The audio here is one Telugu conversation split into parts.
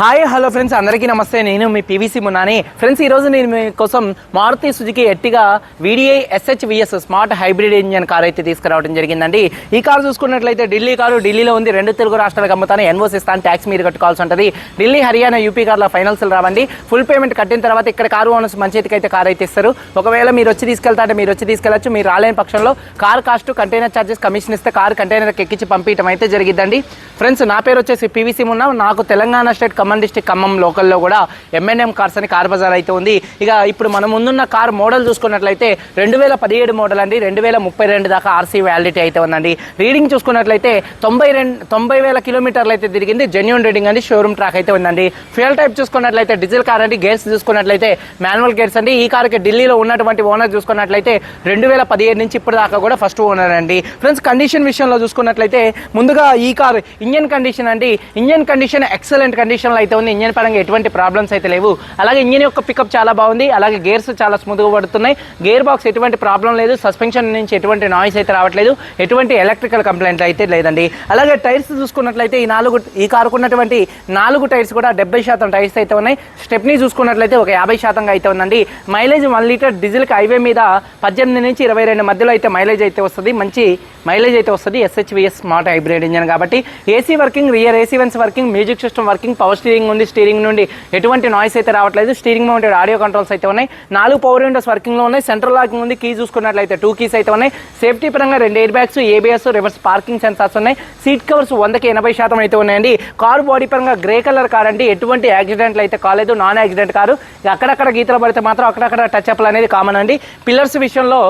హాయ్ హలో ఫ్రెండ్స్ అందరికీ నమస్తే. నేను మీ పీవీసీ మున్నాని. ఫ్రెండ్స్ ఈరోజు నేను మీకోసం Maruti Suzuki Ertiga VDI S H V S smart hybrid engine car అయితే తీసుకురావడం జరిగిందండి. ఈ కారు చూసుకున్నట్లయితే ఢిల్లీ కారు ఢిల్లీలో ఉంది. రెండు తెలుగు రాష్ట్రాలకు అమ్ముతాను ఎన్ఓస్ ఇస్తాను ట్యాక్స్ మీరు కట్టుకోవాల్సి ఉంటుంది. ఢిల్లీ హర్యానా యూపీ కార్లో ఫైనల్స్ రావండి. ఫుల్ పేమెంట్ కట్టిన తర్వాత ఇక్కడ కారు ఓనర్స్ మంచికి అయితే కార్ అయితే ఇస్తారు. ఒకవేళ మీరు వచ్చి తీసుకెళ్తా అంటే మీరు వచ్చి తీసుకెళ్ళచ్చు. మీరు రాలేని పక్షంలో car cost container charges commission ఇస్తే కార్ కంటైనర్కి ఎక్కించి పంపించడం అయితే జరిగిద్దండి. ఫ్రెండ్స్ నా పేరు వచ్చేసి పీవీసీ మున్నా. నాకు తెలంగాణ స్టేట్ ఖమ్మం డిస్టిక్ ఖమ్మం లోకల్లో కూడా ఎంఎన్ఎం కార్స్ అని కార్ బజార్ అయితే ఉంది. ఇక ఇప్పుడు మన ముందున్న కార్ మోడల్ చూసుకున్నట్లయితే రెండు వేల పదిహేడు మోడల్ అండి. రెండు వేల ముప్పై రెండు దాకా ఆర్సీ వ్యాలిడిటీ అయితే ఉందండి. రీడింగ్ చూసుకున్నట్లయితే తొంభై రెండు తొంభై వేల కిలోమీటర్లు అయితే తిరిగింది. జెన్యున్ రీడింగ్ అండి. షోరూమ్ ట్రాక్ అయితే ఉందండి. ఫ్యూయల్ టైప్ చూసుకున్నట్లయితే డీజిల్ కార్ అండి. గేర్స్ చూసుకున్నట్లయితే మాన్యువల్ గేర్స్ అండి. ఈ కార్కి ఢిల్లీలో ఉన్నటువంటి ఓనర్ చూసుకున్నట్లయితే రెండు వేల పదిహేడు నుంచి ఇప్పుడు దాకా కూడా ఫస్ట్ ఓనర్ అండి. ఫ్రెండ్స్ కండిషన్ విషయంలో చూసుకున్నట్లయితే ముందుగా ఈ కార్ ఇంజన్ కండిషన్ అండి. ఇంజన్ కండిషన్ ఎక్సలెంట్ కండిషన్లో అయితే ఉంది. ఇంజన్ పరంగా ఎటువంటి ప్రాబ్లమ్స్ అయితే లేవు. అలాగే ఇంజన్ యొక్క పికప్ చాలా బాగుంది. అలాగే గేర్స్ చాలా స్మూత్గా పడుతున్నాయి. గేర్ బాక్స్ ఎటువంటి ప్రాబ్లం లేదు. సస్పెన్షన్ నుంచి ఎటువంటి నాయిస్ అయితే రావట్లేదు. ఎటువంటి ఎలక్ట్రికల్ కంప్లైంట్ అయితే లేదండి. అలాగే టైర్స్ చూసుకున్నట్లయితే ఈ నాలుగు ఈ కారుకున్నటువంటి నాలుగు టైర్స్ కూడా డెబ్బై శాతం టైర్స్ అయితే ఉన్నాయి. స్టెప్ని చూసుకున్నట్లయితే ఒక యాభై శాతంగా అయితే ఉందండి. మైలేజ్ వన్ లీటర్ డీజిల్కి హైవే మీద పద్దెనిమిది నుంచి ఇరవై రెండు మధ్యలో అయితే మైలేజ్ అయితే వస్తుంది. మంచి మైలేజ్ అయితే వస్తుంది. ఎస్హెచ్విఎస్ స్మార్ట్ హైబ్రిడ్ ఇంజన్ కాబట్టి. AC working rear AC vents working music system working power steering ఉంది స్టీరింగ్ నుండి ఎటువంటి నాయిస్ అయితే రావట్లేదు. స్టీరింగ్ మౌంటెడ్ ఆడియో కంట్రోల్స్ అయితే ఉన్నాయి. నాలుగు పవర్ విండోస్ వర్కింగ్లో ఉన్నాయి. సెంట్రల్ లాకింగ్ ఉంది కీ చూసుకున్నట్లయితే టూ కీస్ అయితే ఉన్నాయి. సేఫ్టీ పరంగా రెండు air bags ABS reverse parking sensors ఉన్నాయి. సీట్ కవర్స్ వందకి ఎనభై శాతం అయితే ఉన్నాయండి. కారు బాడీ పరంగా గ్రే కలర్ కార్ అండి. ఎటువంటి యాక్సిడెంట్లు అయితే కాలేదు. నాన్ యాక్సిడెంట్ కారు అక్కడక్కడ గీతలు పడితే మాత్రం అక్కడక్కడ టచ్ అప్లు అనేది కామన్ అండి. పిల్లర్స్ విషయంలో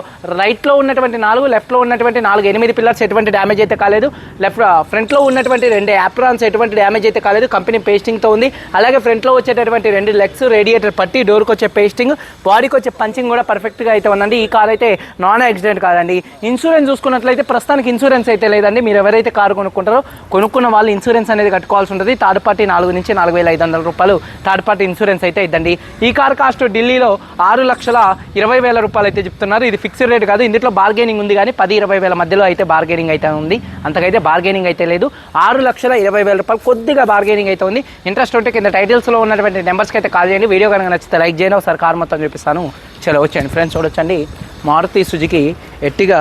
రైట్లో ఉన్నటువంటి నాలుగు లెఫ్ట్లో ఉన్నటువంటి నాలుగు ఎనిమిది పిల్లర్స్ ఎటువంటి డ్యామేజ్ అయితే కాలేదు. లెఫ్ట్ ఫ్రంట్లో ఉన్నటువంటి రెండు యాప్రాన్స్ ఎటువంటి డ్యామేజ్ అయితే కాలేదు. కంపెనీ పేస్టింగ్ పేస్టింగ్తో ఉంది. అలాగే ఫ్రంట్లో వచ్చేటటువంటి రెండు లెగ్స్ రేడియేటర్ పట్టి డోర్కి వచ్చే పేస్టింగ్ బాడీకి వచ్చే పంచింగ్ కూడా పర్ఫెక్ట్గా అయితే ఉందండి. ఈ కార్ అయితే నాన్ యాక్సిడెంట్ కాదండి. ఇన్సూరెన్స్ చూసుకున్నట్లయితే ప్రస్తుతానికి ఇన్సూరెన్స్ అయితే లేదండి. మీరు ఎవరైతే కారు కొనుక్కుంటారో కొనుక్కున్న వాళ్ళు ఇన్సూరెన్స్ అనేది కట్టుకోవాల్సి ఉంటుంది. థర్డ్ పార్టీ నాలుగు నుంచి నాలుగు వేల ఐదు వందల రూపాయలు థర్డ్ పార్టీ ఇన్సూరెన్స్ అయితే ఇద్దండి ఈ కార్ కాస్ట్ ఢిల్లీలో ఆరు లక్షల ఇరవై వేల రూపాయలు అయితే చెప్తున్నారు. ఇది ఫిక్స్డ్ రేట్ కాదు. ఇందులో బార్గెనింగ్ ఉంది కానీ పది ఇరవై వేల మధ్యలో అయితే బార్గెనింగ్ అయితే ఉంది. అంతకైతే బార్గెనింగ్ అయితే లేదు. ఆరు లక్షల ఇరవై వేల రూపాయలు కొద్దిగా బార్గెనింగ్ అయితే ఉంది. ఇంట్రెస్ట్ ఉంటే కింద టైటిల్స్లో ఉన్నటువంటి నెంబర్స్కి అయితే కాల్ చేయండి. వీడియో కనుక నచ్చితే లైక్ చేయండి. ఒకసారి కార్ మొత్తం చూపిస్తాను. చలో వచ్చేయండి. ఫ్రెండ్స్ చూడొచ్చండి. Maruti Suzuki Ertiga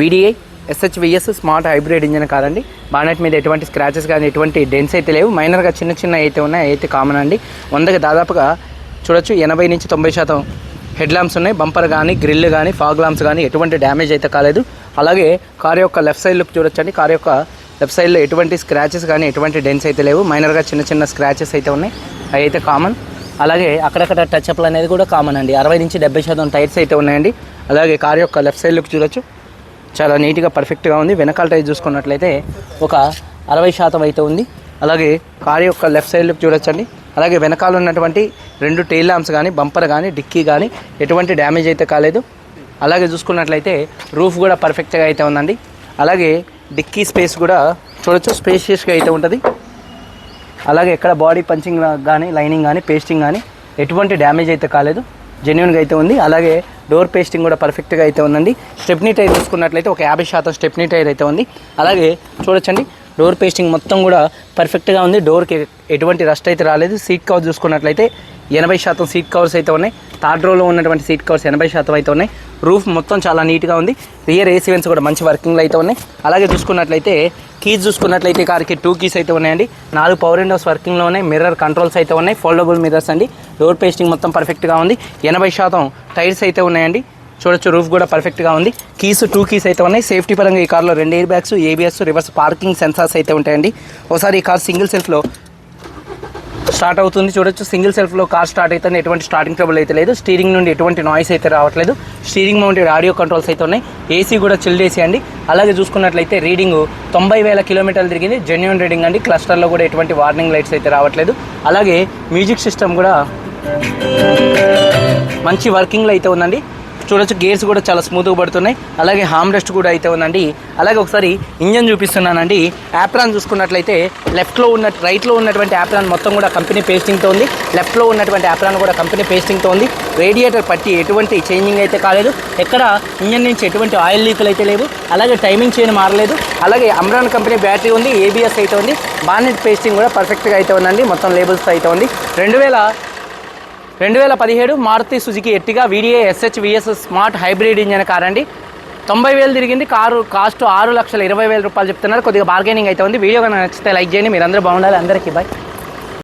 VDI SHVS smart hybrid engine కాదండి. బానెట్ మీద ఎటువంటి స్క్రాచెస్ కానీ ఎటువంటి డెన్స్ అయితే లేవు. మైనర్గా చిన్న చిన్న అయితే ఉన్నాయి. అయితే కామన్ అండి. వందకి దాదాపుగా చూడొచ్చు. ఎనభై నుంచి తొంభై శాతం హెడ్ ల్యాంప్స్ ఉన్నాయి. బంపర్ కానీ గ్రిల్ కానీ ఫాగ్ ల్యాంప్స్ కానీ ఎటువంటి డ్యామేజ్ అయితే కాలేదు. అలాగే కార్ యొక్క లెఫ్ట్ సైడ్ లుక్ చూడొచ్చండి. కార్ యొక్క లెఫ్ట్ సైడ్లో ఎటువంటి స్క్రాచెస్ కానీ ఎటువంటి డెన్స్ అయితే లేవు. మైనర్గా చిన్న చిన్న స్క్రాచెస్ అయితే ఉన్నాయి. అవి అయితే కామన్ అలాగే అక్కడక్కడ టచ్ అప్లు అనేది కూడా కామన్ అండి. అరవై నుంచి డెబ్బై శాతం టైర్స్ అయితే ఉన్నాయండి. అలాగే కార్ యొక్క లెఫ్ట్ సైడ్ లుక్ చూడొచ్చు. చాలా నీట్గా పర్ఫెక్ట్గా ఉంది. వెనకాల టైర్ చూసుకున్నట్లయితే ఒక అరవై శాతం అయితే ఉంది. అలాగే కార్ యొక్క లెఫ్ట్ సైడ్ లుక్ చూడొచ్చండి. అలాగే వెనకాల ఉన్నటువంటి రెండు టెయిల్ ల్యాంప్స్ కానీ బంపర్ కానీ డిక్కీ కానీ ఎటువంటి డ్యామేజ్ అయితే కాలేదు. అలాగే చూసుకున్నట్లయితే రూఫ్ కూడా పర్ఫెక్ట్గా అయితే ఉందండి. అలాగే డిక్కీ స్పేస్ కూడా చూడొచ్చు. స్పేషియస్గా అయితే ఉంటుంది. అలాగే ఎక్కడ బాడీ పంచింగ్ కానీ లైనింగ్ కానీ పేస్టింగ్ కానీ ఎటువంటి డ్యామేజ్ అయితే కాలేదు. జెన్యున్గా అయితే ఉంది. అలాగే డోర్ పేస్టింగ్ కూడా పర్ఫెక్ట్గా అయితే ఉందండి. స్టెప్నీ టైర్ చూసుకున్నట్లయితే ఒక యాభై శాతం స్టెప్నీ టైర్ అయితే ఉంది. అలాగే చూడొచ్చండి. డోర్ పేస్టింగ్ మొత్తం కూడా పర్ఫెక్ట్గా ఉంది. డోర్కి ఎటువంటి రస్ట్ అయితే రాలేదు. సీట్ కవర్ చూసుకున్నట్లయితే ఎనభై శాతం సీట్ కవర్స్ అయితే ఉన్నాయి. థర్డ్ రోలో ఉన్నటువంటి సీట్ కవర్స్ ఎనభై శాతం అయితే ఉన్నాయి. రూఫ్ మొత్తం చాలా నీట్గా ఉంది. రియర్ ఏసీ వెన్స్ కూడా మంచి వర్కింగ్లో అయితే ఉన్నాయి. అలాగే చూసుకున్నట్లయితే కీస్ చూసుకున్నట్లయితే ఈ కార్కి టూ కీస్ అయితే ఉన్నాయండి. నాలుగు పవర్ విండోస్ వర్కింగ్లో ఉన్నాయి. మిర్రర్ కంట్రోల్స్ అయితే ఉన్నాయి. ఫోల్డబుల్ మిర్రర్స్ అండి. డోర్ పేస్టింగ్ మొత్తం పర్ఫెక్ట్గా ఉంది. ఎనభై శాతం టైర్స్ అయితే ఉన్నాయండి. చూడొచ్చు రూఫ్ కూడా పర్ఫెక్ట్గా ఉంది. కీస్ టూ కీస్ అయితే ఉన్నాయి. సేఫ్టీ పరంగా ఈ కార్లో రెండు air bags ABS reverse parking sensors అయితే ఉంటాయండి. ఒకసారి ఈ కార్ సింగిల్ సెల్ఫ్లో స్టార్ట్ అవుతుంది. చూడొచ్చు సింగిల్ సెల్ఫ్లో కార్ స్టార్ట్ అయితే ఎటువంటి స్టార్టింగ్ ట్రబుల్ అయితే లేదు. స్టీరింగ్ నుండి ఎటువంటి నాయిస్ అయితే రావట్లేదు. స్టీరింగ్ మౌంటెడ్ ఆడియో కంట్రోల్స్ అయితే ఉన్నాయి. ఏసీ కూడా చిల్డ్ ఏసీ అండి అలాగే చూసుకున్నట్లయితే రీడింగ్ తొంభై వేల కిలోమీటర్లు తిరిగింది. జెన్యున్ రీడింగ్ అండి. క్లస్టర్లో కూడా ఎటువంటి వార్నింగ్ లైట్స్ అయితే రావట్లేదు. అలాగే మ్యూజిక్ సిస్టమ్ కూడా మంచి వర్కింగ్లో అయితే ఉందండి. చూడొచ్చు గేర్స్ కూడా చాలా స్మూత్గా పడుతున్నాయి. అలాగే హామ్ రెస్ట్ కూడా అయితే ఉందండి. అలాగే ఒకసారి ఇంజన్ చూపిస్తున్నానండి. యాప్రాన్ చూసుకున్నట్లయితే లెఫ్ట్లో ఉన్న రైట్లో ఉన్నటువంటి యాప్రాన్ మొత్తం కూడా కంపెనీ పేస్టింగ్తో ఉంది. లెఫ్ట్లో ఉన్నటువంటి యాప్రాన్ కూడా కంపెనీ పేస్టింగ్తో ఉంది. రేడియేటర్ పట్టి ఎటువంటి చేంజింగ్ అయితే కాలేదు. ఎక్కడ ఇంజన్ నుంచి ఎటువంటి ఆయిల్ లీకులు అయితే లేవు. అలాగే టైమింగ్ చైన్ మారలేదు. అలాగే అమ్రాన్ కంపెనీ బ్యాటరీ ఉంది ఏబిఎస్ అయితే ఉంది. బానెట్ పేస్టింగ్ కూడా పర్ఫెక్ట్గా అయితే ఉందండి. మొత్తం లేబుల్స్ అయితే ఉంది. రెండు వేల రెండు వేల పదిహేడు Maruti Suzuki Ertiga VDI SHVS smart hybrid engine car అండి తొంభై వేలు తిరిగింది కారు కాస్ట్ ఆరు లక్షల ఇరవై వేల రూపాయలు చెప్తున్నారు. కొద్దిగా బార్గెనింగ్ అయితే ఉంది. వీడియో కనుక నచ్చితే లైక్ చేయండి. మీరందరూ బాగుండాలి. అందరికీ బాయ్